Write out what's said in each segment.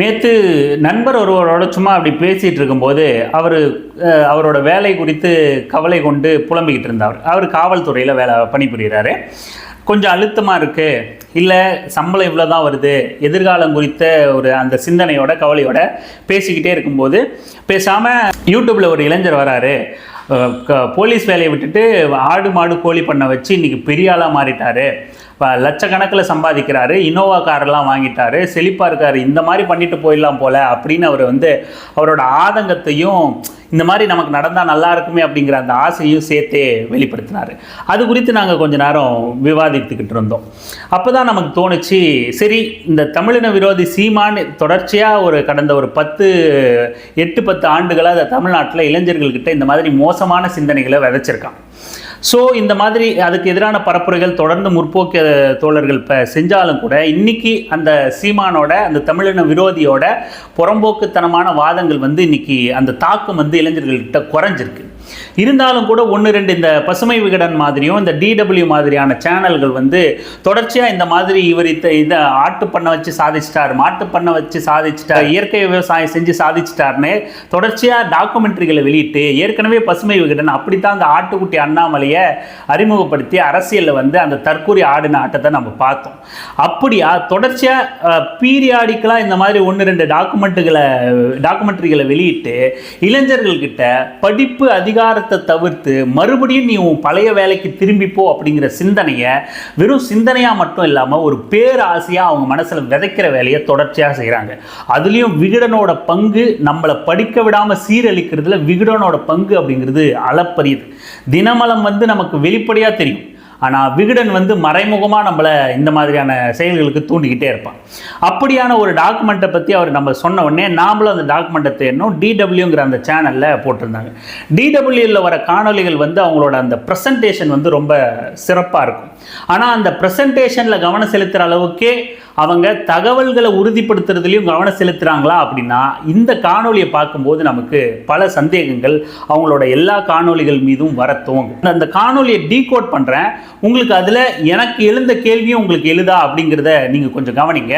நேற்று நண்பர் ஒருவரோட சும்மா அப்படி பேசிகிட்டு இருக்கும்போது அவர் அவரோட வேலை குறித்து கவலை கொண்டு புலம்பிக்கிட்டு இருந்தார். அவர் காவல்துறையில் வேலை பணிபுரிகிறாரு கொஞ்சம் அழுத்தமாக இருக்குது இல்லை சம்பளம் இவ்வளோ தான் வருது. எதிர்காலம் குறித்த ஒரு அந்த சிந்தனையோட கவலையோட பேசிக்கிட்டே இருக்கும்போது பேசாமல் யூடியூப்பில் ஒரு இளைஞர் வராரு. போலீஸ் வேலையை விட்டுட்டு ஆடு மாடு கோழி பண்ண வச்சு இன்றைக்கி பெரிய ஆளாக இப்போ லட்சக்கணக்கில் சம்பாதிக்கிறாரு. இனோவா காரெல்லாம் வாங்கிட்டாரு. செழிப்பாக இருக்காரு. இந்த மாதிரி பண்ணிட்டு போயிடலாம் போல அப்படின்னு அவர் வந்து அவரோட ஆதங்கத்தையும் இந்த மாதிரி நமக்கு நடந்தால் நல்லா இருக்குமே அப்படிங்கிற அந்த ஆசையும் சேர்த்தே வெளிப்படுத்தினார். அது குறித்து நாங்கள் கொஞ்ச நேரம் விவாதித்துக்கிட்டு இருந்தோம். அப்போ தான் நமக்கு தோணுச்சு சரி இந்த தமிழின விரோதி சீமான் தொடர்ச்சியாக ஒரு கடந்த ஒரு பத்து எட்டு பத்து ஆண்டுகளாக தமிழ்நாட்டில் இளைஞர்கள்கிட்ட இந்த மாதிரி மோசமான சிந்தனைகளை விதைச்சிருக்கான். ஸோ இந்த மாதிரி அதுக்கு எதிரான பரப்புரைகள் தொடர்ந்து முற்போக்கு தோழர்கள் இப்போ செஞ்சாலும் கூட இன்றைக்கி அந்த சீமானோட அந்த தமிழின விரோதியோட புறம்போக்குத்தனமான வாதங்கள் வந்து இன்னைக்கு அந்த தாக்கம் வந்து இளைஞர்கள்கிட்ட குறைஞ்சிருக்கு. இருந்தாலும் கூட ஒன்று ரெண்டு இந்த பசுமை விகடன் மாதிரியும் இந்த டிடபிள்யூ மாதிரியான சேனல்கள் வந்து தொடர்ச்சியாக இந்த மாதிரி இவர் இத்த இதை ஆட்டு பண்ண வச்சு சாதிச்சிட்டார் மாட்டு பண்ண வச்சு சாதிச்சிட்டார் இயற்கை விவசாயம் செஞ்சு சாதிச்சிட்டார்னு தொடர்ச்சியாக டாக்குமெண்ட்ரிகளை வெளியிட்டு ஏற்கனவே பசுமை விகடன் அப்படித்தான் அந்த ஆட்டுக்குட்டி அண்ணாமலையை அறிமுகப்படுத்தி அரசியலில் வந்து அந்த தற்கூரி ஆடின ஆட்டத்தை நம்ம பார்த்தோம். அப்படியா தொடர்ச்சியாக பீரியாடிக்கலாக இந்த மாதிரி ஒன்று ரெண்டு டாக்குமெண்ட்டுகளை டாக்குமெண்ட்ரிகளை வெளியிட்டு இளைஞர்கள்கிட்ட படிப்பு அதிகாரத்தை தவிர்த்து மறுபடியும் நீ உன் பழைய வேலைக்கு திரும்பிப்போ அப்படிங்கிற சிந்தனையை வெறும் சிந்தனையாக மட்டும் இல்லாமல் ஒரு பேராசையாக அவங்க மனசில் விதைக்கிற வேலையை தொடர்ச்சியாக செய்கிறாங்க அதுலேயும் விகடனோட பங்கு நம்மளை படிக்க விடாமல் சீரழிக்கிறதுல விகடனோட பங்கு அப்படிங்கிறது அளப்பரியது. தினமலம் வந்து நமக்கு வெளிப்படையாக தெரியும். ஆனால் விகடன் வந்து மறைமுகமாக நம்மளை இந்த மாதிரியான செயல்களுக்கு தூண்டிக்கிட்டே இருப்பான். அப்படியான ஒரு டாக்குமெண்ட்டை பற்றி அவர் நம்ம சொன்ன உடனே நாமளும் அந்த டாக்குமெண்ட்டை தேடணும். டிடபிள்யூங்கிற அந்த சேனலில் போட்டிருந்தாங்க. டிடபிள்யூவில் வர காணொளிகள் வந்து அவங்களோட அந்த ப்ரெசன்டேஷன் வந்து ரொம்ப சிறப்பாக இருக்கும். ஆனால் அந்த ப்ரெசன்டேஷனில் கவனம் செலுத்துகிற அளவுக்கே அவங்க தகவல்களை உறுதிப்படுத்துறதுலையும் கவனம் செலுத்துகிறாங்களா அப்படின்னா இந்த காணொளியை பார்க்கும்போது நமக்கு பல சந்தேகங்கள் அவங்களோட எல்லா காணொளிகள் மீதும் வர துவங்கும். அந்த காணொலியை டீகோட் பண்ணுறேன் உங்களுக்கு அதில் எனக்கு எழுந்த கேள்வியும் உங்களுக்கு எழுதா அப்படிங்கிறத நீங்கள் கொஞ்சம் கவனிங்க.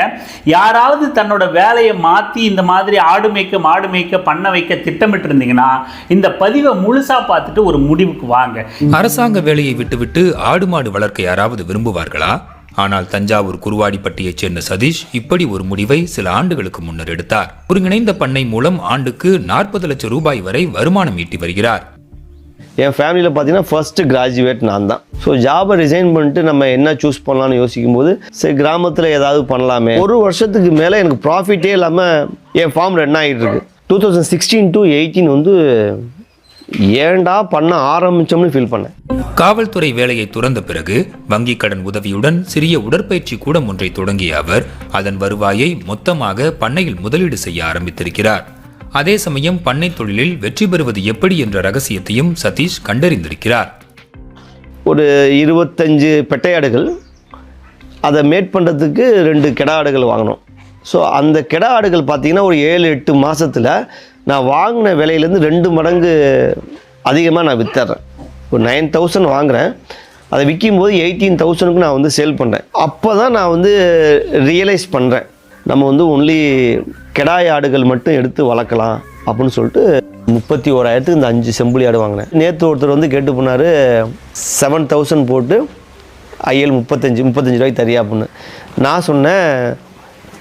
யாராவது தன்னோட வேலையை மாற்றி இந்த மாதிரி ஆடு மேய்க்க மாடு மேய்க்க பண்ண வைக்க திட்டமிட்டு இருந்தீங்கன்னா இந்த பதிவை முழுசாக பார்த்துட்டு ஒரு முடிவுக்கு வாங்க. அரசாங்க வேலையை விட்டுவிட்டு ஆடு மாடு வளர்க்க யாராவது விரும்புவார்களா? ஆனால் தஞ்சாவூர் குருவாடிப்பட்டியைச் சேர்ந்த சதீஷ் இப்படி ஒரு முடிவை சில ஆண்டுகளுக்கு முன்னர் எடுத்தார். ஒருங்கிணைந்த பண்ணை மூலம் ஆண்டுக்கு நாற்பது லட்சம் ரூபாய் வரை வருமானம் ஈட்டி வருகிறார். என் ஃபேமிலியில் பார்த்தீங்கன்னா ஃபர்ஸ்ட் கிராஜுவேட் நான் தான். ஸோ ஜாபை ரிசைன் பண்ணிட்டு நம்ம என்ன சூஸ் பண்ணலாம்னு யோசிக்கும் போது சரி கிராமத்தில் ஏதாவது பண்ணலாமே. ஒரு வருஷத்துக்கு மேலே எனக்கு ப்ராஃபிட்டே இல்லாமல் என் ஃபார்ம் ரன் ஆகிட்டு இருக்கு? Two thousand sixteen to eighteen வந்து ஏன்டா பண்ண ஆரம்பிச்சோம்னு ஃபீல் பண்ணேன். காவல்துறை வேலையை துறந்த பிறகு வங்கிக் கடன் உதவியுடன் சிறிய உடற்பயிற்சி கூடம் ஒன்றை தொடங்கிய அவர் அதன் வருவாயை மொத்தமாக பண்ணையில் முதலீடு செய்ய ஆரம்பித்திருக்கிறார். அதே சமயம் பண்ணை தொழிலில் வெற்றி பெறுவது எப்படி என்ற ரகசியத்தையும் சதீஷ் கண்டறிந்திருக்கிறார். ஒரு இருபத்தஞ்சு பெட்டையாடுகள் அதை மேட் பண்ணுறதுக்கு ரெண்டு கெடா ஆடுகள் வாங்கினோம் ஸோ அந்த கெடா ஆடுகள் பார்த்தீங்கன்னா ஒரு ஏழு எட்டு மாதத்தில் நான் வாங்கின விலையிலேருந்து ரெண்டு மடங்கு அதிகமாக நான் வித்துறேன். ஒரு நைன் தௌசண்ட் வாங்குகிறேன் அதை விற்கும்போது எயிட்டீன் தௌசண்ட்க்கு நான் வந்து சேல் பண்ணுறேன் அப்போ தான் நான் வந்து ரியலைஸ் பண்ணுறேன் நம்ம வந்து ஒன்லி கெடாய் ஆடுகள் மட்டும் எடுத்து வளர்க்கலாம் அப்படின்னு சொல்லிட்டு முப்பத்தி ஓராயிரத்துக்கு இந்த அஞ்சு செம்புலி ஆடு வாங்கினேன். நேற்று ஒருத்தர் வந்து கேட்டு போனார் செவன் தௌசண்ட் போட்டு ஐஎல் முப்பத்தஞ்சு முப்பத்தஞ்சு ரூபாய்க்கு தரியா அப்படின்னு. நான் சொன்னேன்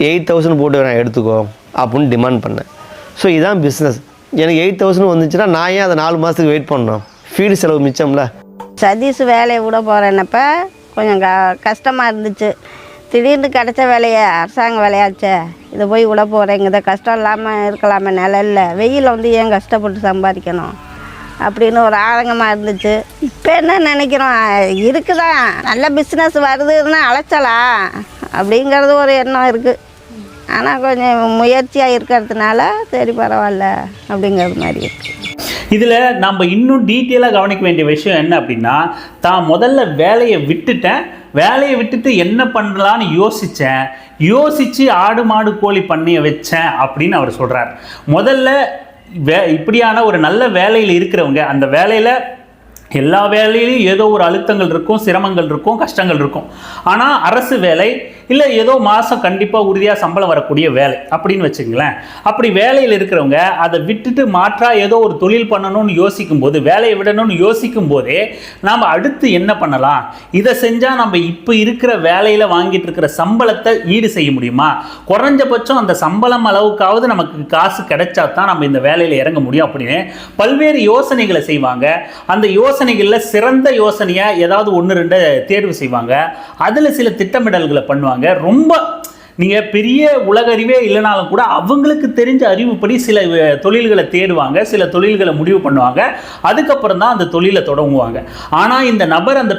எயிட் தௌசண்ட் போட்டு நான் எடுத்துக்கோ அப்படின்னு டிமாண்ட் பண்ணேன். ஸோ இதுதான் பிஸ்னஸ் எனக்கு எயிட் தௌசண்ட் வந்துச்சுன்னா நான் ஏன் அதை நாலு மாதத்துக்கு வெயிட் பண்ணணும்? ஃபீடு செலவு மிச்சம்ல. சதீஷ் வேலையை விட போகிறேன்னப்ப கொஞ்சம் க கஷ்டமாக இருந்துச்சு. திடீர்னு கிடச்ச வேலையை அரசாங்க வேலையாச்சே. இதை போய் விட போகிறேங்க கஷ்டம் இல்லாமல் இருக்கலாமே நிலையில் வெயிலில் வந்து ஏன் கஷ்டப்பட்டு சம்பாதிக்கணும்? அப்படின்னு ஒரு ஆதங்கமாக இருந்துச்சு. இப்போ என்ன நினைக்கிறோம்? இருக்குதான். நல்ல பிஸ்னஸ் வருதுன்னு அலைச்சலா? அப்படிங்கிறது ஒரு எண்ணம் இருக்குது ஆனால் கொஞ்சம் முயற்சியாக இருக்கிறதுனால சரி பரவாயில்ல அப்படிங்கிறது மாதிரி இருக்குது இதில் நம்ம இன்னும் டீட்டெயிலாக கவனிக்க வேண்டிய விஷயம் என்ன அப்படின்னா தான் முதல்ல வேலையை விட்டுட்டேன். வேலையை விட்டுட்டு என்ன பண்ணலான்னு யோசித்தேன் யோசித்து ஆடு மாடு கோழி பண்ணைய வச்சேன் அப்படின்னு அவர் சொல்கிறார் முதல்ல வே இப்படியான ஒரு நல்ல வேலையில் இருக்கிறவங்க அந்த வேலையில் எல்லா வேலையிலையும் ஏதோ ஒரு அழுத்தங்கள் இருக்கும் சிரமங்கள் இருக்கும் கஷ்டங்கள் இருக்கும். ஆனால் அரசு வேலை இல்லை ஏதோ மாதம் கண்டிப்பாக உறுதியாக சம்பளம் வரக்கூடிய வேலை. அப்படின்னு வச்சுங்களேன் அப்படி வேலையில் இருக்கிறவங்க அதை விட்டுட்டு மாற்றாக ஏதோ ஒரு தொழில் பண்ணணும்னு யோசிக்கும் போது வேலையை விடணும்னு யோசிக்கும் போதே நாம் அடுத்து என்ன பண்ணலாம்? இதை செஞ்சால் நம்ம இப்போ இருக்கிற வேலையில் வாங்கிட்டு இருக்கிற சம்பளத்தை ஈடு செய்ய முடியுமா? குறைஞ்சபட்சம் அந்த சம்பளம் அளவுக்காவது நமக்கு காசு கிடைச்சா தான் நம்ம இந்த வேலையில் இறங்க முடியும் அப்படின்னு பல்வேறு யோசனைகளை செய்வாங்க. அந்த யோசனை யோசனைகளில் சிறந்த யோசனையாக ஏதாவது ஒன்று ரெண்டு தேர்வு செய்வாங்க. அதில் சில திட்டமிடல்களை பண்ணுவாங்க. ரொம்ப நீங்கள் பெரிய உலக அறிவே இல்லைனாலும் கூட அவங்களுக்கு தெரிஞ்ச அறிவுப்படி சில தொழில்களை தேடுவாங்க சில தொழில்களை முடிவு பண்ணுவாங்க. அதுக்கப்புறம் தான் அந்த தொழிலை தொடங்குவாங்க. ஆனால் இந்த நபர் அந்த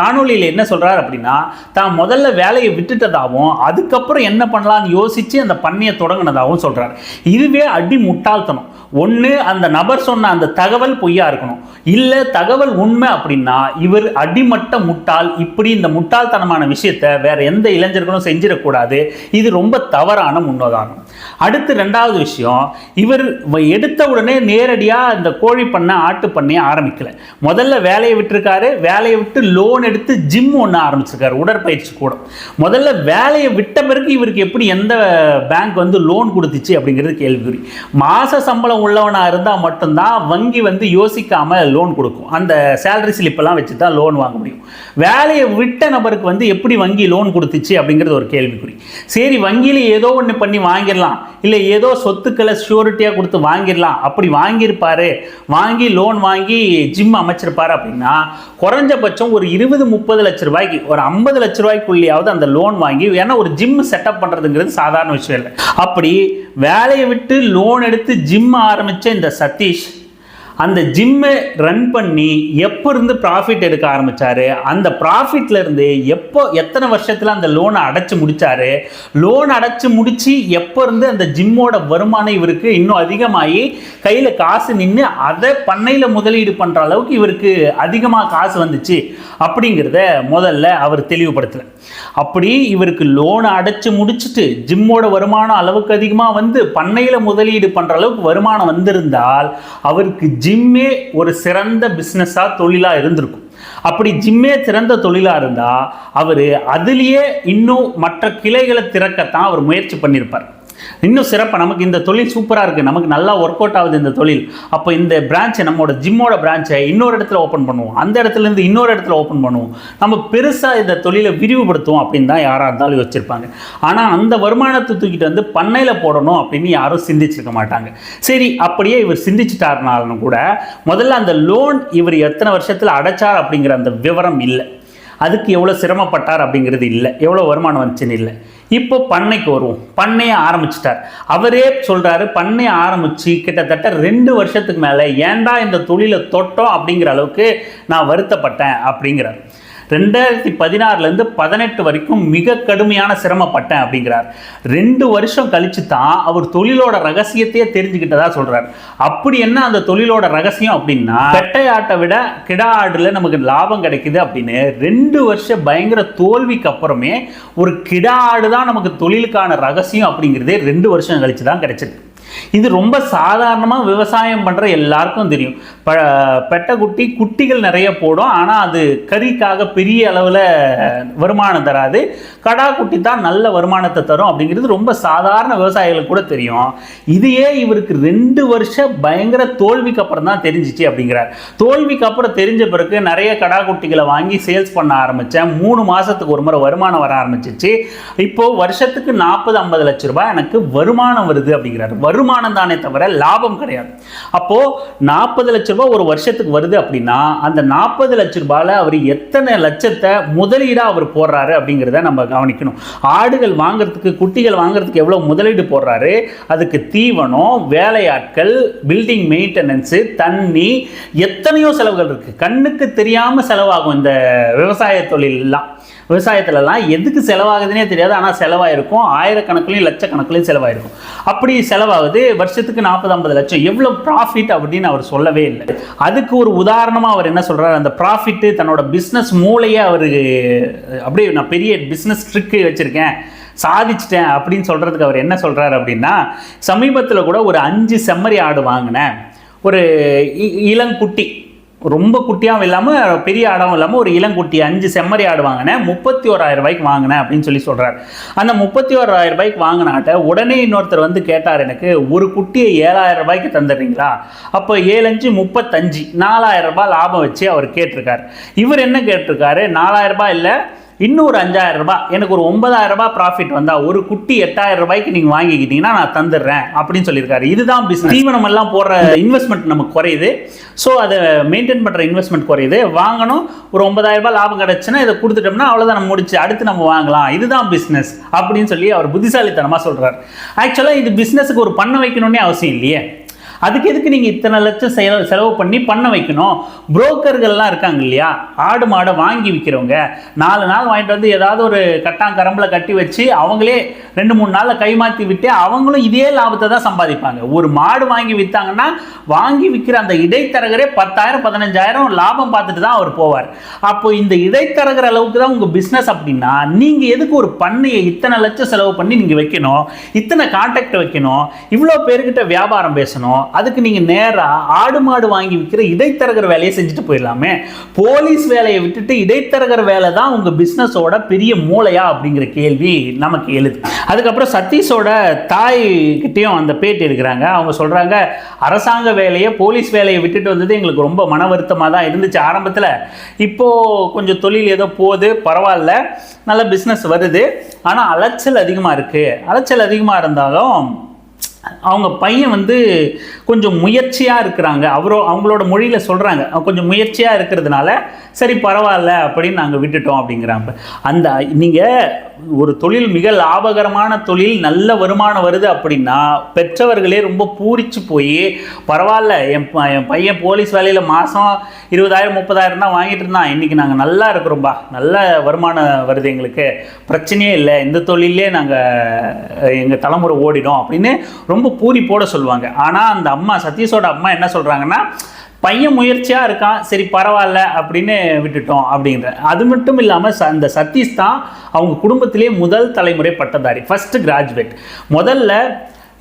காணொலியில் என்ன சொல்கிறார் அப்படின்னா தான் முதல்ல வேலையை விட்டுட்டதாகவும் அதுக்கப்புறம் என்ன பண்ணலான்னு யோசித்து அந்த பண்ணையை தொடங்கினதாகவும் சொல்கிறார் இதுவே அடி முட்டாள்தனம் ஒன்று அந்த நபர் சொன்ன அந்த தகவல் பொய்யா இருக்கணும். இல்லை தகவல் உண்மை அப்படின்னா இவர் அடிமட்ட முட்டாள். இப்படி இந்த முட்டாள்தனமான விஷயத்தை வேற எந்த இளைஞர்களும் செஞ்சிடக்கூடாது. இது ரொம்ப தவறான முன்னோதாரணம். அடுத்து ரெண்டாவது விஷயம் இவர் எடுத்த உடனே நேரடியாக இந்த கோழி பண்ணை ஆட்டு பண்ணையை ஆரம்பிக்கல. முதல்ல வேலையை விட்டுருக்காரு வேலையை விட்டு லோன் எடுத்து ஜிம் ஒன்று ஆரம்பிச்சிருக்காரு உடற்பயிற்சி கூட. முதல்ல வேலையை விட்ட பிறகு இவருக்கு எப்படி எந்த பேங்க் வந்து லோன் கொடுத்துச்சு அப்படிங்கிறது கேள்விக்குறி. மாத சம்பளம் உள்ளவனாக இருந்தால் மட்டும்தான் வங்கி வந்து யோசிக்காமல் லோன் கொடுக்கும். அந்த சேலரி ஸ்லிப்பெல்லாம் வச்சு தான் லோன் வாங்க முடியும். வேலையை விட்ட நபருக்கு வந்து எப்படி வங்கி லோன் கொடுத்துச்சு அப்படிங்கிறது ஒரு கேள்விக்குறி. சரி வங்கியில் ஏதோ ஒன்று பண்ணி வாங்கிடலாம். இல்லை ஏதோ சொத்துக்களை ஷூரிட்டியாக கொடுத்து வாங்கிடலாம். அப்படி வாங்கியிருப்பாரு. வாங்கி லோன் வாங்கி ஜிம் அமைச்சிருப்பாரு அப்படின்னா குறைஞ்சபட்சம் ஒரு இருபது முப்பது லட்ச ரூபாய்க்கு ஒரு ஐம்பது லட்ச ரூபாய்க்குள்ளேயாவது அந்த லோன் வாங்கி ஏன்னா ஒரு ஜிம் செட்டப் பண்ணுறதுங்கிறது சாதாரண விஷயம் இல்லை. அப்படி வேலையை விட்டு லோன் எடுத்து ஜிம் ஆரம்பித்த இந்த சதீஷ் அந்த ஜிம்மை ரன் பண்ணி எப்போ இருந்து ப்ராஃபிட் எடுக்க ஆரம்பிச்சாரு? அந்த ப்ராஃபிட்லேருந்து எப்போ எத்தனை வருஷத்தில் அந்த லோனை அடைச்சி முடித்தார் லோன் அடைச்சி முடித்து எப்போ இருந்து அந்த ஜிம்மோட வருமானம் இவருக்கு இன்னும் அதிகமாகி கையில் காசு நின்று அதை பண்ணையில் முதலீடு பண்ணுற அளவுக்கு இவருக்கு அதிகமாக காசு வந்துச்சு அப்படிங்கிறத முதல்ல அவர் தெளிவுபடுத்தலை அப்படி இவருக்கு லோனை அடைச்சி முடிச்சுட்டு ஜிம்மோட வருமானம் அளவுக்கு அதிகமாக வந்து பண்ணையில் முதலீடு பண்ணுற அளவுக்கு வருமானம் வந்திருந்தால் அவருக்கு ஜி ஜிம்மே ஒரு சிறந்த பிஸ்னஸாக தொழிலாக இருந்திருக்கும். அப்படி ஜிம்மே சிறந்த தொழிலாக இருந்தால் அவர் அதுலேயே இன்னும் மற்ற கிளைகளை திறக்கத்தான் அவர் முயற்சி பண்ணியிருப்பார். இன்னும் சிறப்பாக நமக்கு இந்த தொழில் சூப்பராக இருக்குது நமக்கு நல்லா ஒர்க் அவுட் ஆகுது இந்த தொழில். அப்போ இந்த பிரான்ச்சை நம்மளோட ஜிம்மோட பிரான்ச்சை இன்னொரு இடத்துல ஓப்பன் பண்ணுவோம். அந்த இடத்துல இருந்து இன்னொரு இடத்துல ஓப்பன் பண்ணுவோம். நம்ம பெருசாக இந்த தொழிலை விரிவுபடுத்துவோம் அப்படின்னு தான் யாராக இருந்தாலும் யோசிச்சிருப்பாங்க. ஆனால் அந்த வருமானத்தை தூக்கிட்டு வந்து பண்ணையில் போடணும் அப்படின்னு யாரும் சிந்திச்சிருக்க மாட்டாங்க. சரி அப்படியே இவர் சிந்திச்சிட்டாருனாலும் கூட முதல்ல அந்த லோன் இவர் எத்தனை வருஷத்தில் அடைச்சார் அப்படிங்கிற அந்த விவரம் இல்லை. அதுக்கு எவ்வளோ சிரமப்பட்டார் அப்படிங்கிறது இல்லை. எவ்வளோ வருமானம் வந்துச்சுன்னு இல்லை. இப்போ பண்ணைக்கு வருவோம். பண்ணையை ஆரம்பிச்சிட்டார். அவரே சொல்கிறாரு பண்ணையை ஆரம்பித்து கிட்டத்தட்ட ரெண்டு வருஷத்துக்கு மேலே ஏன்டா இந்த தொழிலை தொட்டோம் அப்படிங்கிற அளவுக்கு நான் வருத்தப்பட்டேன் அப்படிங்கிறார். ரெண்டாயிரத்தி பதினாறுலேருந்து பதினெட்டு வரைக்கும் மிக கடுமையான சிரமப்பட்டேன் அப்படிங்கிறார். ரெண்டு வருஷம் கழிச்சு தான் அவர் தொழிலோட ரகசியத்தையே தெரிஞ்சுக்கிட்டதா சொல்கிறார் அப்படி என்ன அந்த தொழிலோட ரகசியம் அப்படின்னா பெட்டை ஆட்டை விட கிடா ஆடில் நமக்கு லாபம் கிடைக்குது அப்படின்னு ரெண்டு வருஷம் பயங்கர தோல்விக்கு அப்புறமே ஒரு கிடா ஆடு தான் நமக்கு தொழிலுக்கான ரகசியம் அப்படிங்கிறதே ரெண்டு வருஷம் கழிச்சு தான் கிடைச்சிருக்கு. இது ரொம்ப சாதாரணமாக விவசாயம் பண்ணுற எல்லாருக்கும் தெரியும். ப பெட்டைக்குட்டி குட்டிகள் நிறைய போடும். ஆனால் அது கறிக்காக பெரிய அளவில் வருமானம் தராது. கடா குட்டி தான் நல்ல வருமானத்தை தரும் அப்படிங்கிறது ரொம்ப சாதாரண விவசாயிகளுக்கு கூட தெரியும். இதையே இவருக்கு ரெண்டு வருஷம் பயங்கர தோல்விக்கு அப்புறம் தான் தெரிஞ்சிச்சு அப்படிங்கிறார். தோல்விக்கு அப்புறம் தெரிஞ்ச பிறகு நிறைய கடா குட்டிகளை வாங்கி சேல்ஸ் பண்ண ஆரம்பித்தேன் மூணு மாதத்துக்கு ஒரு முறை வருமானம் வர ஆரம்பிச்சிச்சு. இப்போது வருஷத்துக்கு நாற்பது ஐம்பது லட்ச ரூபாய் எனக்கு வருமானம் வருது அப்படிங்கிறார். வருமானம் தானே தவிர லாபம் கிடையாது. அப்போது நாற்பது லட்ச ரூபாய் ஒரு வருஷத்துக்கு வருது அப்படின்னா அந்த நாற்பது லட்ச ரூபாயில் அவர் எத்தனை லட்சத்தை முதலீடாக அவர் போடுறாரு அப்படிங்கிறத நம்ம கவனிக்கணும். ஆடுகள் வாங்குறதுக்கு குட்டிகள் வாங்குறதுக்கு எவ்வளோ முதலீடு போடுறாரு? அதுக்கு தீவனம் வேலையாட்கள் பில்டிங் மெயின்டெனன்ஸு தண்ணி எத்தனையோ செலவுகள் இருக்குது கண்ணுக்கு தெரியாமல் செலவாகும் இந்த விவசாய தொழிலெல்லாம். விவசாயத்துலலாம் எதுக்கு செலவாகுதுன்னே தெரியாது ஆனால் செலவாயிருக்கும். ஆயிரக்கணக்குலையும் லட்சக்கணக்குலையும் செலவாயிருக்கும். அப்படி செலவாகுது வருஷத்துக்கு நாற்பது ஐம்பது லட்சம். எவ்வளோ ப்ராஃபிட் அப்படின்னு அவர் சொல்லவே இல்லை. அதுக்கு ஒரு உதாரணமாக அவர் என்ன சொல்கிறார் அந்த ப்ராஃபிட்டு தன்னோட பிஸ்னஸ் மூளையே அவர் அப்படியே நான் பெரிய பிஸ்னஸ் ட்ரிக்கு வச்சுருக்கேன் சாதிச்சிட்டேன் அப்படின்னு சொல்கிறதுக்கு அவர் என்ன சொல்கிறாரு அப்படின்னா சமீபத்தில் கூட ஒரு அஞ்சு செம்மறி ஆடு வாங்கினேன். ஒரு இ- இளங்குட்டி. ரொம்ப குட்டியாகவும் இல்லாமல் பெரிய ஆடவும் இல்லாமல் ஒரு இளங்குட்டி அஞ்சு செம்மறி ஆடு வாங்கினேன். முப்பத்தி ஓராயிரம் ரூபாய்க்கு வாங்கினேன் அப்படின்னு சொல்லி சொல்கிறார் அந்த முப்பத்தி ஓராயிரம் ரூபாய்க்கு வாங்கினாட்ட உடனே இன்னொருத்தர் வந்து கேட்டார் எனக்கு ஒரு குட்டியை ஏழாயிரம் ரூபாய்க்கு தந்துடுறீங்களா? அப்போ ஏழஞ்சு முப்பத்தஞ்சு நாலாயிரம் ரூபாய் லாபம் வச்சு அவர் கேட்டிருக்கார். இவர் என்ன கேட்டிருக்காரு? நாலாயிரம் ரூபாய் இல்லை இன்னும் ஒரு அஞ்சாயிரம் ரூபாய். எனக்கு ஒரு ஒன்பதாயிரம் ரூபாய் ப்ராஃபிட் வந்தா ஒரு குட்டி எட்டாயிரம் ரூபாய்க்கு நீங்க வாங்கிக்கிட்டீங்கன்னா நான் தந்துடுறேன் அப்படின்னு சொல்லியிருக்காரு. இதுதான் பிசினஸ் தீவனம் எல்லாம் போடுற இன்வெஸ்ட்மெண்ட் நமக்கு குறையுது. ஸோ அதை மெயின்டைன் பண்ற இன்வெஸ்ட்மெண்ட் குறையுது. வாங்கணும். ஒரு ஒன்பதாயிரம் ரூபாய் லாபம் கிடைச்சுன்னா இதை கொடுத்துட்டோம்னா அவ்வளோதான் நம்ம முடிச்சு அடுத்து நம்ம வாங்கலாம். இதுதான் பிஸ்னஸ் அப்படின்னு சொல்லி அவர் புத்திசாலித்தனமா சொல்றாரு. ஆக்சுவலாக இது பிஸ்னஸுக்கு ஒரு பண்ண வைக்கணும்னே அவசியம் இல்லையே. அதுக்கு எதுக்கு நீங்கள் இத்தனை லட்சம் செலவு செலவு பண்ணி பண்ண வைக்கணும்? புரோக்கர்கள்லாம் இருக்காங்க இல்லையா? ஆடு மாடை வாங்கி விற்கிறவங்க நாலு நாள் வாங்கிட்டு வந்து ஏதாவது ஒரு கட்டாங்கரம்பில் கட்டி வச்சு அவங்களே ரெண்டு மூணு நாளில் கைமாற்றி விட்டு அவங்களும் இதே லாபத்தை தான் சம்பாதிப்பாங்க. ஒரு மாடு வாங்கி விற்றாங்கன்னா வாங்கி விற்கிற அந்த இடைத்தரகரே பத்தாயிரம் பதினஞ்சாயிரம் லாபம் பார்த்துட்டு தான் அவர் போவார். அப்போ இந்த இடைத்தரகர் அளவுக்கு தான் உங்கள் பிஸ்னஸ் அப்படின்னா நீங்கள் எதுக்கு ஒரு பண்ணையை இத்தனை லட்சம் செலவு பண்ணி நீங்கள் வைக்கணும்? இத்தனை கான்டாக்ட் வைக்கணும்? இவ்வளோ பேர்கிட்ட வியாபாரம் பேசணும்? அதுக்கு நீங்கள் நேராக ஆடு மாடு வாங்கி விற்கிற இடைத்தரகர் வேலையை செஞ்சுட்டு போயிடலாமே. போலீஸ் வேலையை விட்டுட்டு இடைத்தரகர் வேலை தான் உங்கள் பிஸ்னஸோட பெரிய மூளையா அப்படிங்கிற கேள்வி நமக்கு எழுது. அதுக்கப்புறம் சதீஷோட தாய் கிட்டேயும் அந்த பேட்டி எடுக்கிறாங்க. அவங்க சொல்கிறாங்க அரசாங்க வேலையை போலீஸ் வேலையை விட்டுட்டு வந்தது எங்களுக்கு ரொம்ப மன வருத்தமாக தான் இருந்துச்சு ஆரம்பத்தில். இப்போது கொஞ்சம் தொழில் ஏதோ போகுது பரவாயில்ல நல்ல பிஸ்னஸ் வருது. ஆனால் அலைச்சல் அதிகமாக இருக்குது அலைச்சல் அதிகமாக இருந்தாலும் அவங்க பையன் வந்து கொஞ்சம் முயற்சியாக இருக்கிறாங்க. அவரோ அவங்களோட மொழியில் சொல்கிறாங்க கொஞ்சம் முயற்சியாக இருக்கிறதுனால சரி பரவாயில்ல அப்படின்னு நாங்கள் விட்டுட்டோம் அப்படிங்கிறாங்க. அந்த நீங்கள் ஒரு தொழில் மிக லாபகரமான தொழில் நல்ல வருமானம் வருது அப்படின்னா பெற்றவர்களே ரொம்ப பூரிச்சு போய் பரவாயில்ல என் ப- என் பையன் போலீஸ் வேலையில் மாதம் இருபதாயிரம் முப்பதாயிரம் தான் வாங்கிட்டு இருந்தான். இன்றைக்கி நாங்கள் நல்லா இருக்கிறோம்பா. நல்ல வருமானம் வருது எங்களுக்கு. பிரச்சனையே இல்லை. இந்த தொழிலே நாங்கள் எங்கள் தலைமுறை ஓடிடும் அப்படின்னு ரொம்ப பூரி போட சொல்லுவாங்க. ஆனால் அந்த அம்மா சதீஷோட அம்மா என்ன சொல்கிறாங்கன்னா பையன் முயற்சியாக இருக்கான் சரி பரவாயில்ல அப்படின்னு விட்டுட்டோம் அப்படின்ற அது மட்டும் இல்லாமல் ச அந்த சதீஷ் தான் அவங்க குடும்பத்திலே முதல் தலைமுறை பட்டதாரி ஃபஸ்ட்டு கிராஜுவேட் முதல்ல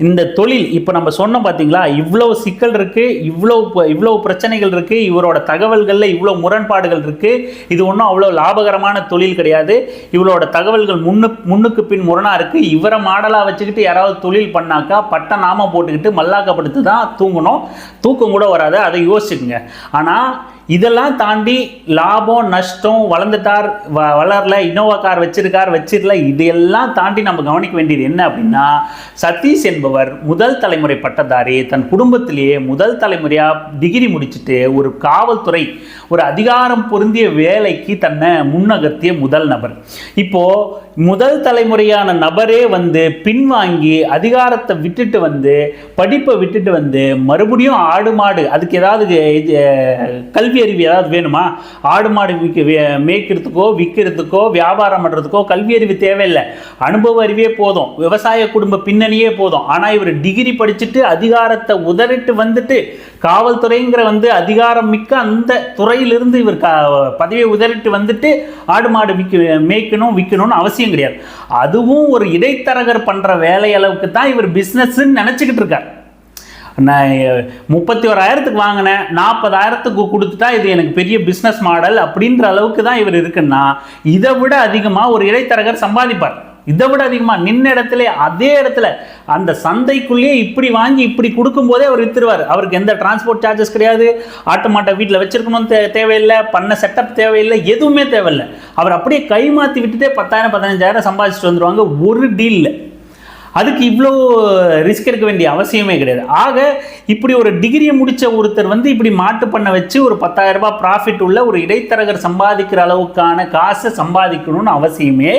இந்த தொழில் இப்போ நம்ம சொன்னோம் பார்த்தீங்களா இவ்வளோ சிக்கல் இருக்குது இவ்வளோ இவ்வளோ பிரச்சனைகள் இருக்குது இவரோட தகவல்களில் இவ்வளோ முரண்பாடுகள் இருக்குது இது ஒன்றும் அவ்வளோ லாபகரமான தொழில் கிடையாது இவளோட தகவல்கள் முன்னு முன்னுக்கு பின் முரணாக இருக்குது இவரை மாடலாக வச்சுக்கிட்டு யாராவது தொழில் பண்ணாக்கா பட்ட நாம போட்டுக்கிட்டு மல்லாக்கப்படுத்து தான் தூங்கணும். தூக்கம் கூட வராது அதை யோசிச்சுக்குங்க. ஆனால் இதெல்லாம் தாண்டி லாபம் நஷ்டம் வளர்ந்துட்டார் வ வளரல இனோவா கார் வச்சிருக்கார் வச்சிடல இதையெல்லாம் தாண்டி நம்ம கவனிக்க வேண்டியது என்ன அப்படின்னா சதீஷ் என்பவர் முதல் தலைமுறை பட்டதாரி தன் குடும்பத்திலேயே முதல் தலைமுறையாக டிகிரி முடிச்சுட்டு ஒரு காவல்துறை ஒரு அதிகாரம் பொருந்திய வேலைக்கு தன்னை முன்னகர்த்திய முதல் நபர். இப்போது முதல் தலைமுறையான நபரே வந்து பின்வாங்கி அதிகாரத்தை விட்டுட்டு வந்து படிப்பை விட்டுட்டு வந்து மறுபடியும் ஆடு மாடு அதுக்கு ஏதாவது கல்வி கல்வி அறிவு ஏதாவது வேணுமா? ஆடு மாடு விற்க வே- மேய்க்கிறதுக்கோ விற்கிறதுக்கோ வியாபாரம் பண்ணுறதுக்கோ கல்வி அறிவு தேவையில்லை. அனுபவ அறிவே போதும். விவசாய குடும்ப பின்னணியே போதும். ஆனால் இவர் டிகிரி படிச்சுட்டு அதிகாரத்தை உதறிட்டு வந்துட்டு காவல்துறைங்கிற வந்து அதிகாரம் மிக்க அந்த துறையிலிருந்து இவர் க பதவியை உதறிட்டு வந்துட்டு ஆடு மாடு விற்க மேய்க்கணும் விற்கணும்னு அவசியம் கிடையாது. அதுவும் ஒரு இடைத்தரகர் பண்ணுற வேலை அளவுக்கு தான் இவர் பிஸ்னஸ்ன்னு நினச்சிக்கிட்டு இருக்கார். நான் முப்பத்தி ஓராயிரத்துக்கு வாங்கினேன். நாற்பதாயிரத்துக்கு கொடுத்துட்டா இது எனக்கு பெரிய பிஸ்னஸ் மாடல் அப்படின்ற அளவுக்கு தான் இவர் இருக்குன்னா இதை விட அதிகமாக ஒரு இடைத்தரகர் சம்பாதிப்பார். இதை விட அதிகமாக நின்ன இடத்துல அதே இடத்துல அந்த சந்தைக்குள்ளேயே இப்படி வாங்கி இப்படி கொடுக்கும்போதே அவர் வித்துருவார். அவருக்கு எந்த டிரான்ஸ்போர்ட் சார்ஜஸ் கிடையாது. ஆட்டு மாட்டை வீட்டில் வச்சிருக்கணும் தே தேவையில்லை. பண்ண செட்டப் தேவையில்லை. எதுவுமே தேவையில்லை. அவர் அப்படியே கை மாற்றி விட்டுட்டே பத்தாயிரம் பதினஞ்சாயிரம் சம்பாதிச்சுட்டு வந்துருவாங்க. ஒரு டீலில் அதுக்கு இவ்வளோ ரிஸ்க் எடுக்க வேண்டிய அவசியமே கிடையாது. ஆக இப்படி ஒரு டிகிரியை முடித்த ஒருத்தர் வந்து இப்படி மாட்டு பண்ண வச்சு ஒரு பத்தாயிரம் ரூபாய் ப்ராஃபிட் உள்ள ஒரு இடைத்தரகர் சம்பாதிக்கிற அளவுக்கான காசை சம்பாதிக்கணும்னு அவசியமே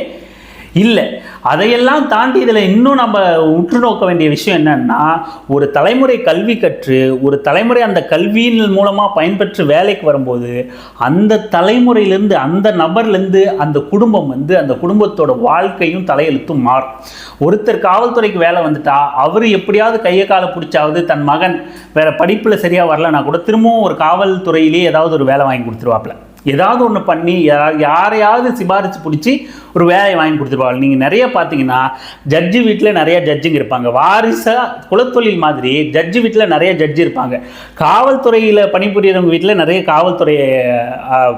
இல்லை. அதையெல்லாம் தாண்டி இதில் இன்னும் நம்ம உற்று நோக்க வேண்டிய விஷயம் என்னன்னா ஒரு தலைமுறை கல்வி கற்று ஒரு தலைமுறை அந்த கல்வியின் மூலமாக பயன்பெற்று வேலைக்கு வரும்போது அந்த தலைமுறையிலேருந்து அந்த நபர்லேருந்து அந்த குடும்பம் வந்து அந்த குடும்பத்தோட வாழ்க்கையும் தலையெழுத்தும் மாறும். ஒருத்தர் காவல்துறைக்கு வேலை வந்துட்டா அவர் எப்படியாவது கையை காலை பிடிச்சாவது தன் மகன் வேற படிப்பில் சரியாக வரலன்னா கூட திரும்பவும் ஒரு காவல்துறையிலேயே ஏதாவது ஒரு வேலை வாங்கி கொடுத்துருவாப்ல ஏதாவது ஒன்று பண்ணி யாரையாவது சிபாரிச்சு பிடிச்சி ஒரு வேலையை வாங்கி கொடுத்துருவாங்க நீங்கள் நிறைய பார்த்தீங்கன்னா ஜட்ஜி வீட்டில் நிறைய ஜட்ஜுங்க இருப்பாங்க. வாரிசாக குலத்தொழில் மாதிரி ஜட்ஜி வீட்டில் நிறைய ஜட்ஜி இருப்பாங்க. காவல்துறையில் பணிபுரியறவங்க வீட்டில் நிறைய காவல்துறை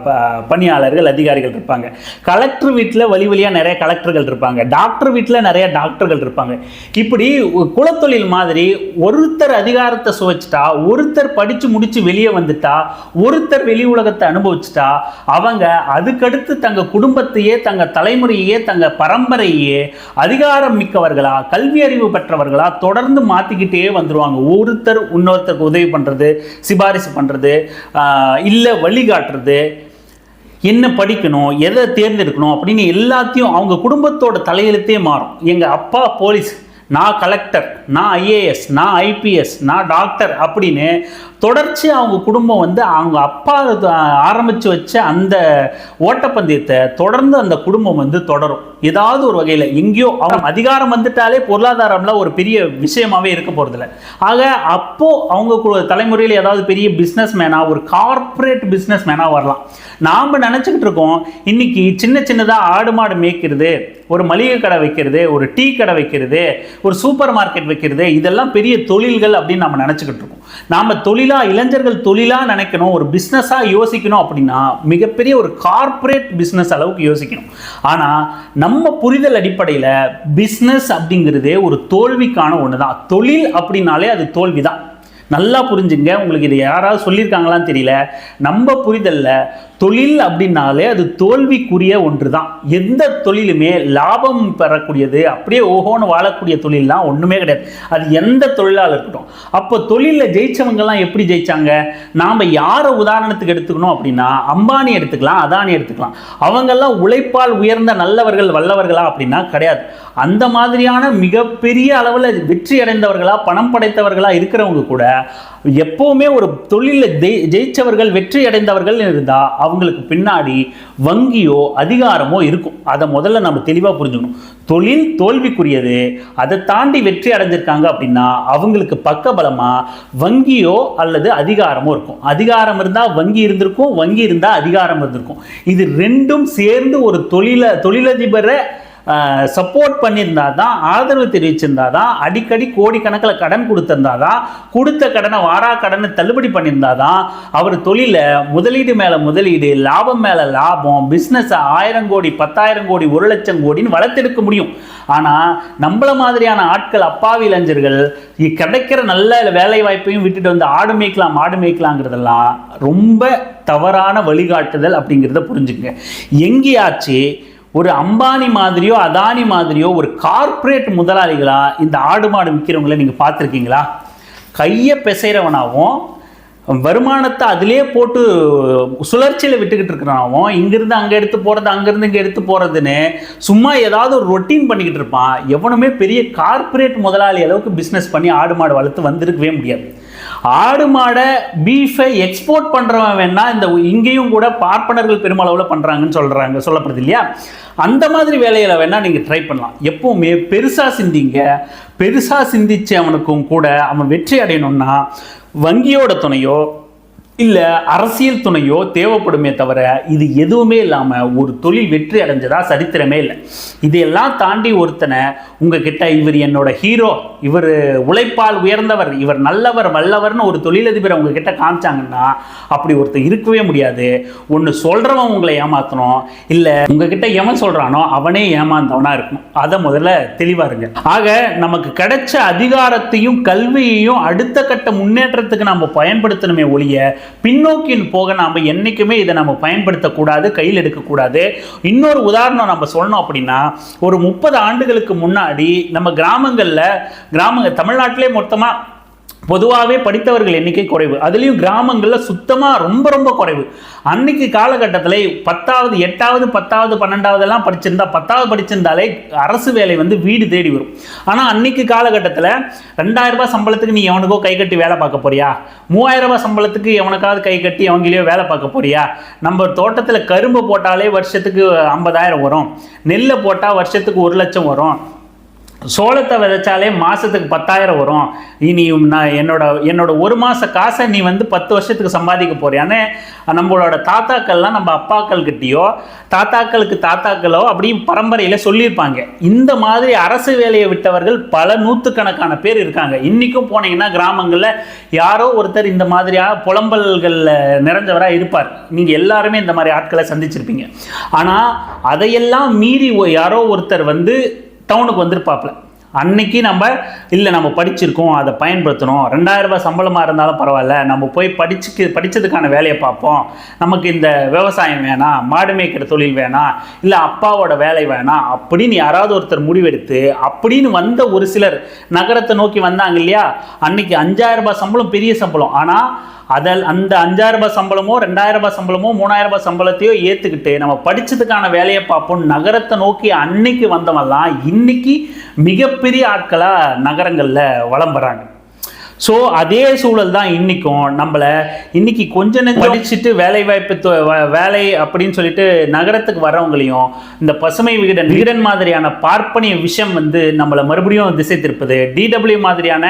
ப- பணியாளர்கள் அதிகாரிகள் இருப்பாங்க. கலெக்டர் வீட்டில் வழி வழியாக நிறைய கலெக்டர்கள் இருப்பாங்க. டாக்டர் வீட்டில் நிறைய டாக்டர்கள் இருப்பாங்க. இப்படி குலத்தொழில் மாதிரி ஒருத்தர் அதிகாரத்தை சுவைச்சிட்டா ஒருத்தர் படித்து முடித்து வெளியே வந்துட்டா ஒருத்தர் வெளி உலகத்தை அனுபவிச்சிட்டா அவங்க அதுக்கடுத்து தங்கள் குடும்பத்தையே தங்கள் தலை தலைமுறையே தங்க பரம்பரையே அதிகாரம் மிக்கவர்களா கல்வி அறிவு பெற்றவர்களா தொடர்ந்து மாற்றிக்கிட்டே வந்துருவாங்க. ஒருத்தர் இன்னொருத்தருக்கு உதவி பண்ணுறது சிபாரிசு பண்ணுறது இல்லை வழிகாட்டுறது என்ன படிக்கணும் எதை தேர்ந்தெடுக்கணும் அப்படின்னு எல்லாத்தையும் அவங்க குடும்பத்தோட தலையெழுத்தே மாறும். எங்கள் அப்பா போலீஸ் நான் கலெக்டர் நான் ஐஏஎஸ் நான் ஐபிஎஸ் நான் டாக்டர் அப்படின்னு தொடர்ச்சி அவங்க குடும்பம் வந்து அவங்க அப்பா ஆரம்பித்து வச்ச அந்த ஓட்டப்பந்தயத்தை தொடர்ந்து அந்த குடும்பம் வந்து தொடரும். ஏதாவது ஒரு வகையில் எங்கேயோ அவங்க அதிகாரம் வந்துட்டாலே பொருளாதாரம்லாம் ஒரு பெரிய விஷயமாவே இருக்க போகிறதில்ல ஆக அப்போது அவங்க தலைமுறையில் ஏதாவது பெரிய பிஸ்னஸ் மேனாக ஒரு கார்ப்பரேட் பிஸ்னஸ் மேனாக வரலாம். நாம் நினச்சிக்கிட்டு இருக்கோம் இன்றைக்கி சின்ன சின்னதாக ஆடு மாடு மேய்க்கிறது ஒரு மளிகை கடை வைக்கிறது ஒரு டீ கடை வைக்கிறது ஒரு சூப்பர் மார்க்கெட் வைக்கிறது இதெல்லாம் பெரிய தொழில்கள் அப்படின்னு நம்ம நினச்சிக்கிட்டு இருக்கோம். நாம் தொழிலாக இளைஞர்கள் தொழிலாக நினைக்கணும் ஒரு பிஸ்னஸாக யோசிக்கணும் அப்படின்னா மிகப்பெரிய ஒரு கார்ப்பரேட் பிஸ்னஸ் அளவுக்கு யோசிக்கணும். ஆனால் நம்ம புரிதல் அடிப்படையில் பிஸ்னஸ் அப்படிங்கிறதே ஒரு தோல்விக்கான ஒன்று தான் தொழில் அப்படின்னாலே அது தோல்வி தான் நல்லா புரிஞ்சுங்க. உங்களுக்கு இது யாராவது சொல்லியிருக்காங்களான்னு தெரியல. நம்ம புரிதலில் தொழில் அப்படின்னாலே அது தோல்விக்குரிய ஒன்று தான் எந்த தொழிலுமே லாபம் பெறக்கூடியது அப்படியே ஓஹோன்னு வாழக்கூடிய தொழில்லாம் ஒன்றுமே கிடையாது. அது எந்த தொழிலாக இருக்கட்டும். அப்போ தொழிலில் ஜெயித்தவங்கெல்லாம் எப்படி ஜெயித்தாங்க நாம் யாரை உதாரணத்துக்கு எடுத்துக்கணும் அப்படின்னா அம்பானி எடுத்துக்கலாம் அதானி எடுத்துக்கலாம். அவங்கெல்லாம் உழைப்பால் உயர்ந்த நல்லவர்கள் வல்லவர்களா அப்படின்னா கிடையாது. அந்த மாதிரியான மிகப்பெரிய அளவில் வெற்றி அடைந்தவர்களாக பணம் படைத்தவர்களாக இருக்கிறவங்க கூட எப்போவுமே ஒரு தொழிலில் ஜெய் ஜெயிச்சவர்கள் வெற்றி அடைந்தவர்கள் இருந்தால் அவங்களுக்கு பின்னாடி வங்கியோ அதிகாரமோ இருக்கும். அதை முதல்ல நம்ம தெளிவாக புரிஞ்சுக்கணும். தொழில் தோல்விக்குரியது. அதை தாண்டி வெற்றி அடைஞ்சிருக்காங்க அப்படின்னா அவங்களுக்கு பக்கபலமாக வங்கியோ அல்லது அதிகாரமோ இருக்கும். அதிகாரம் இருந்தால் வங்கி இருந்திருக்கும் வங்கி இருந்தால் அதிகாரம் இருந்திருக்கும். இது ரெண்டும் சேர்ந்து ஒரு தொழில தொழிலதிபரை சப்போர்ட் பண்ணியிருந்தா தான் ஆதரவு தெரிவிச்சிருந்தா தான் அடிக்கடி கோடிக்கணக்கில் கடன் கொடுத்திருந்தா தான் கொடுத்த கடனை வாரா கடனை தள்ளுபடி பண்ணியிருந்தா தான் அவர் தொழிலை முதலீடு மேலே முதலீடு லாபம் மேலே லாபம் பிஸ்னஸை ஆயிரம் கோடி பத்தாயிரம் கோடி ஒரு லட்சம் கோடின்னு வளர்த்தெடுக்க முடியும். ஆனால் நம்மள மாதிரியான ஆட்கள் அப்பாவி இளைஞர்கள் கிடைக்கிற நல்ல வேலை வாய்ப்பையும் விட்டுட்டு வந்து ஆடு மேய்க்கலாம் ஆடு மேய்க்கலாங்கிறதெல்லாம் ரொம்ப தவறான வழிகாட்டுதல் அப்படிங்கிறத புரிஞ்சுக்கங்க. எங்கேயாச்சு ஒரு அம்பானி மாதிரியோ அதானி மாதிரியோ ஒரு கார்ப்பரேட் முதலாளிகளாக இந்த ஆடு மாடு விற்கிறவங்கள நீங்கள் பார்த்துருக்கீங்களா? கையை பிசைறவனாவும் வருமானத்தை அதிலே போட்டு சுழற்சியில் விட்டுக்கிட்டு இருக்கிறனாவும் இங்கேருந்து அங்கே எடுத்து போகிறது அங்கேருந்து இங்கே எடுத்து போகிறதுன்னு சும்மா ஏதாவது ஒரு ரொட்டீன் பண்ணிக்கிட்டு இருப்பான். எவனுமே பெரிய கார்ப்பரேட் முதலாளி அளவுக்கு பிஸ்னஸ் பண்ணி ஆடு மாடு வளர்த்து வந்திருக்கவே முடியாது. ஆடு மாடை பீஃபை எக்ஸ்போர்ட் பண்ணுறவன் வேணா இந்த இங்கேயும் கூட பார்ப்பனர்கள் பெருமளவில் பண்ணுறாங்கன்னு சொல்கிறாங்க சொல்லப்படுது இல்லையா? அந்த மாதிரி வேலையில் வேணால் நீங்கள் ட்ரை பண்ணலாம். எப்போவுமே பெருசாக சிந்திங்க. பெருசாக சிந்திச்சு அவனுக்கும் கூட அவன் வெற்றி அடையணும்னா வங்கியோட துணையோ இல்லை அரசியல் துணையோ தேவைப்படுமே தவிர இது எதுவுமே இல்லாமல் ஒரு தொழில் வெற்றி அடைஞ்சதா சரித்திரமே இல்லை. இதையெல்லாம் தாண்டி ஒருத்தனை உங்ககிட்ட இவர் என்னோட ஹீரோ இவர் உழைப்பால் உயர்ந்தவர் இவர் நல்லவர் வல்லவர்னு ஒரு தொழிலதிபரை உங்ககிட்ட காமிச்சாங்கன்னா அப்படி ஒருத்தர் இருக்கவே முடியாது. ஒன்று சொல்கிறவன் உங்களை ஏமாற்றணும் இல்லை உங்ககிட்ட எவன் சொல்கிறானோ அவனே ஏமாந்தவனாக இருக்கணும். அதை முதல்ல தெளிவாருங்க ஆக நமக்கு கிடைச்ச அதிகாரத்தையும் கல்வியையும் அடுத்த கட்ட முன்னேற்றத்துக்கு நம்ம பயன்படுத்தணுமே ஒழிய பின்னோக்கி போக நாம் என்றைக்குமே இதை நம்ம பயன்படுத்தக்கூடாது கையில் எடுக்கக்கூடாது. இன்னொரு உதாரணம் நம்ம சொல்லணும் அப்படின்னா ஒரு முப்பது ஆண்டுகளுக்கு முன்னாடி நம்ம கிராமங்களில் கிராம தமிழ்நாட்டிலே மொத்தமாக பொதுவாகவே படித்தவர்கள் எண்ணிக்கை குறைவு. அதுலேயும் கிராமங்களில் சுத்தமாக ரொம்ப ரொம்ப குறைவு. அன்னைக்கு காலகட்டத்தில் பத்தாவது எட்டாவது பத்தாவது பன்னெண்டாவதெல்லாம் படிச்சிருந்தா பத்தாவது படிச்சிருந்தாலே அரசு வேலை வந்து வீடு தேடி வரும். ஆனால் அன்னைக்கு காலகட்டத்தில் ரெண்டாயிரரூபா சம்பளத்துக்கு நீ எவனுக்கோ கை கட்டி வேலை பார்க்க போறியா? மூவாயிரரூபா சம்பளத்துக்கு எவனுக்காவது கை கட்டி அவங்களையோ வேலை பார்க்க போறியா? நம்ம தோட்டத்தில் கரும்பு போட்டாலே வருஷத்துக்கு ஐம்பதாயிரம் வரும். நெல்லை போட்டால் வருஷத்துக்கு ஒரு லட்சம் வரும். சோளத்தை விதைச்சாலே மாதத்துக்கு பத்தாயிரம் வரும். இனி நான் என்னோட என்னோட ஒரு மாத காசை நீ வந்து பத்து வருஷத்துக்கு சம்பாதிக்க போறியானே நம்மளோட தாத்தாக்கள்லாம் நம்ம அப்பாக்கள் கிட்டேயோ தாத்தாக்களுக்கு தாத்தாக்களோ அப்படியும் பரம்பரையில் சொல்லியிருப்பாங்க. இந்த மாதிரி அரசு வேலையை விட்டவர்கள் பல நூற்றுக்கணக்கான பேர் இருக்காங்க. இன்றைக்கும் போனீங்கன்னா கிராமங்களில் யாரோ ஒருத்தர் இந்த மாதிரியாக புலம்பல்களில் நிறைஞ்சவராக இருப்பார். நீங்கள் எல்லாருமே இந்த மாதிரி ஆட்களை சந்திச்சிருப்பீங்க. ஆனால் அதையெல்லாம் மீறி யாரோ ஒருத்தர் வந்து டவுனுக்கு வந்திருப்பாப்புல. அன்னைக்கு நம்ம இல்லை நம்ம படிச்சிருக்கோம் அதை பயன்படுத்தணும். ரெண்டாயிரரூபா சம்பளமாக இருந்தாலும் பரவாயில்ல. நம்ம போய் படிச்சுக்கு படித்ததுக்கான வேலையை பார்ப்போம். நமக்கு இந்த விவசாயம் வேணாம் மாடு மேய்க்கிற தொழில் வேணாம் இல்லை அப்பாவோட வேலை வேணாம் அப்படின்னு யாராவது ஒருத்தர் முடிவெடுத்து அப்படின்னு வந்த ஒரு சிலர் நகரத்தை நோக்கி வந்தாங்க இல்லையா? அன்னைக்கு அஞ்சாயிரம் ரூபாய் சம்பளம் பெரிய சம்பளம். ஆனால் அதில் அந்த அஞ்சாயிரம் ரூபாய் சம்பளமோ ரெண்டாயிரம் ரூபாய் சம்பளமோ மூணாயிரம் ரூபாய் சம்பளத்தையோ ஏற்றுக்கிட்டு நம்ம படித்ததுக்கான வேலையை பார்ப்போம். நகரத்தை நோக்கி அன்னைக்கு வந்தவன்லாம் இன்னைக்கு மிகப்பெரிய ஆட்களாக நகரங்களில் வளம்புறாங்க வராங்க. ஸோ அதே சூழல் தான் இன்றைக்கும் நம்மளை இன்னைக்கு கொஞ்ச நேரம் படிச்சுட்டு வேலை வாய்ப்பு தொ- வ- வேலை அப்படின்னு சொல்லிட்டு நகரத்துக்கு வரவங்களையும் இந்த பசுமை விகடன் விகடன் மாதிரியான பார்ப்பனிய விஷயம் வந்து நம்மளை மறுபடியும் திசை திருப்புது. டிடபிள்யூ மாதிரியான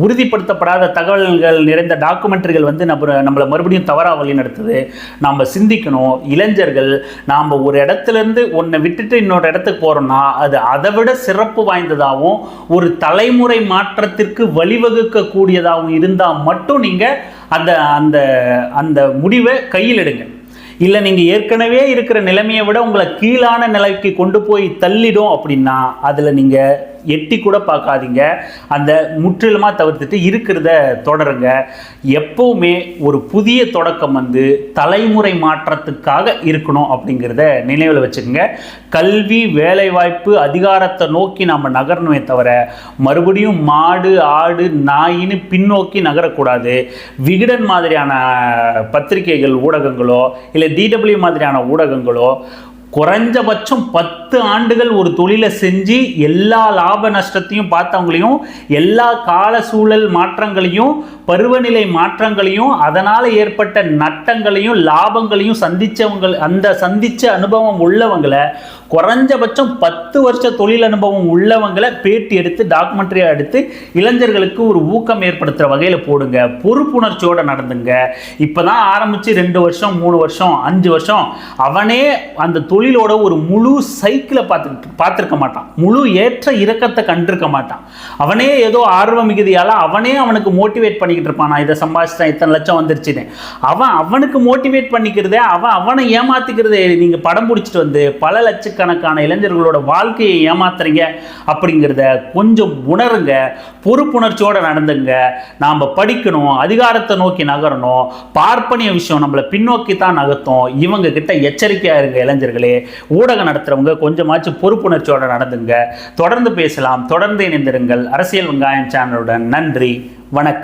உறுதிப்படுத்தப்படாத தகவல்கள் நிறைந்த டாக்குமெண்ட்ரிகள் வந்து நம்ம நம்மளை மறுபடியும் தவறாக வழி நடத்துது. நாம் சிந்திக்கணும். இளைஞர்கள் நாம் ஒரு இடத்துல இருந்து ஒன்றை விட்டுட்டு இன்னொரு இடத்துக்கு போகிறோம்னா அது அதை விட சிறப்பு வாய்ந்ததாகவும் ஒரு தலைமுறை மாற்றத்திற்கு வழிவகுக்கக்கூடியதாகவும் இருந்தால் மட்டும் நீங்கள் அந்த அந்த அந்த முடிவை கையில் எடுங்க. இல்லை நீங்கள் ஏற்கனவே இருக்கிற நிலைமையை விட உங்களை கீழான நிலைக்கு கொண்டு போய் தள்ளிடும் அப்படின்னா அதில் நீங்கள் எட்டி கூட பார்க்காதீங்க. அந்த முற்றிலுமாக தவிர்த்துட்டு இருக்கிறத தொடருங்க. எப்போவுமே ஒரு புதிய தொடக்கம் வந்து தலைமுறை மாற்றத்துக்காக இருக்கணும் அப்படிங்கிறத நினைவில் வச்சுக்கோங்க. கல்வி வேலைவாய்ப்பு அதிகாரத்தை நோக்கி நம்ம நகரணுமே தவிர மறுபடியும் மாடு ஆடு நாயின்னு பின்னோக்கி நகரக்கூடாது. விகடன் மாதிரியான பத்திரிகைகள் ஊடகங்களோ இல்லை டிடபிள்யூ மாதிரியான ஊடகங்களோ குறைஞ்சபட்சம் பத்து ஆண்டுகள் ஒரு தொழிலை செஞ்சு எல்லா லாப நஷ்டத்தையும் பார்த்தவங்களையும் எல்லா கால சூழல் மாற்றங்களையும் பருவநிலை மாற்றங்களையும் அதனால் ஏற்பட்ட நட்டங்களையும் லாபங்களையும் சந்தித்தவங்க அந்த சந்தித்த அனுபவம் உள்ளவங்களை குறைஞ்சபட்சம் பத்து வருஷ தொழில் அனுபவம் உள்ளவங்களை பேட்டி எடுத்து டாக்குமெண்ட்ரியாக எடுத்து இளைஞர்களுக்கு ஒரு ஊக்கம் ஏற்படுத்துகிற வகையில் போடுங்க. பொறுப்புணர்ச்சியோடு நடந்துங்க. இப்போ தான் ஆரம்பித்து ரெண்டு வருஷம் மூணு வருஷம் அஞ்சு வருஷம் அவனே அந்த தொழில் தொழிலோட ஒரு முழு சைக்கிளை பார்த்து பார்த்துருக்க மாட்டான். முழு ஏற்ற இறக்கத்தை கண்டிருக்க மாட்டான். அவனே ஏதோ ஆர்வ மிகுதியால் அவனே அவனுக்கு மோட்டிவேட் பண்ணிக்கிட்டு இருப்பான். நான் இதை சம்பாதிச்சிட்டேன் இத்தனை லட்சம் வந்துருச்சுன்னு. அவன் அவனுக்கு மோட்டிவேட் பண்ணிக்கிறதே அவன் அவனை ஏமாத்திக்கிறதே. நீங்கள் படம் பிடிச்சிட்டு வந்து பல லட்சக்கணக்கான இளைஞர்களோட வாழ்க்கையை ஏமாத்துறீங்க அப்படிங்கிறத கொஞ்சம் உணருங்க. பொறுப்புணர்ச்சியோடு நடந்துங்க. நாம் படிக்கணும் அதிகாரத்தை நோக்கி நகரணும். பார்ப்பனிய விஷயம் நம்மளை பின்னோக்கி தான் நகர்த்தும். இவங்க கிட்ட எச்சரிக்கையாக இருங்க இளைஞர்களே. ஊடகம் நடத்துகிறவங்க கொஞ்சமாச்சும் பொறுப்புணர்ச்சியோட நடந்துங்க. தொடர்ந்து பேசலாம். தொடர்ந்து இணைந்திருங்கள். அரசியல் வெங்காயம் சேனலுடன் நன்றி. வணக்கம்.